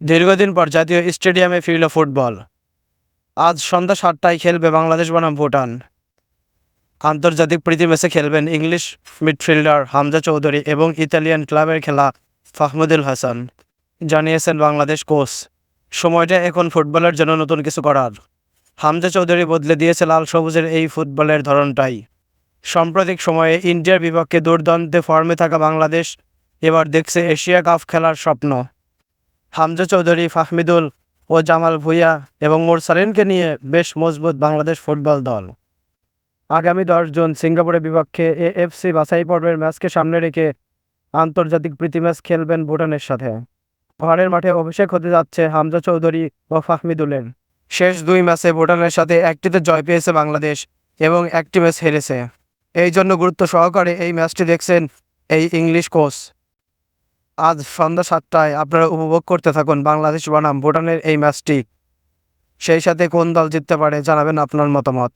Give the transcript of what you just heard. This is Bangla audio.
দীর্ঘদিন পর জাতীয় স্টেডিয়ামে ফিরল ফুটবল। আজ সন্ধ্যা সাতটায় খেলবে বাংলাদেশ বনাম ভুটান। আন্তর্জাতিক প্রীতি ম্যাচে খেলবেন ইংলিশ মিডফিল্ডার হামজা চৌধুরী এবং ইতালিয়ান ক্লাবের খেলা ফাহমুদুল হাসান। জানিয়েছেন বাংলাদেশ কোচ, সময়টা এখন ফুটবলের জন্য নতুন কিছু করার। হামজা চৌধুরী বদলে দিয়েছে লাল সবুজের এই ফুটবলের ধরনটাই। সাম্প্রতিক সময়ে ইন্ডিয়ার বিপক্ষে দুর্দান্তে ফর্মে থাকা বাংলাদেশ এবার দেখছে এশিয়া কাপ খেলার স্বপ্ন। হামজা চৌধুরী, ফাহমিদুল ও জামাল ভুইয়া এবং মোরসালিনকে নিয়ে বেশ মজবুত বাংলাদেশ ফুটবল দল। আগামী দশ জুন সিঙ্গাপুরের বিপক্ষে এএফসি বাছাই পর্বের ম্যাচকে সামনে রেখে আন্তর্জাতিক প্রীতি ম্যাচ খেলবেন ভুটানের সাথে। ঘরের মাঠে অভিষেক হতে যাচ্ছে হামজা চৌধুরী ও ফাহমিদুলের। শেষ দুই ম্যাচে ভুটানের সাথে একটিতে জয় পেয়েছে বাংলাদেশ এবং একটি ম্যাচ হেরেছে। এই জন্য গুরুত্ব সহকারে এই ম্যাচটি দেখছেন এই ইংলিশ কোচ। আজ সন্ধ্যা সাতটায় আপনারা উপভোগ করতে থাকুন বাংলাদেশ বনাম ভুটানের এই ম্যাচটি। সেই সাথে কোন দল জিততে পারে জানাবেন আপনার মতামত।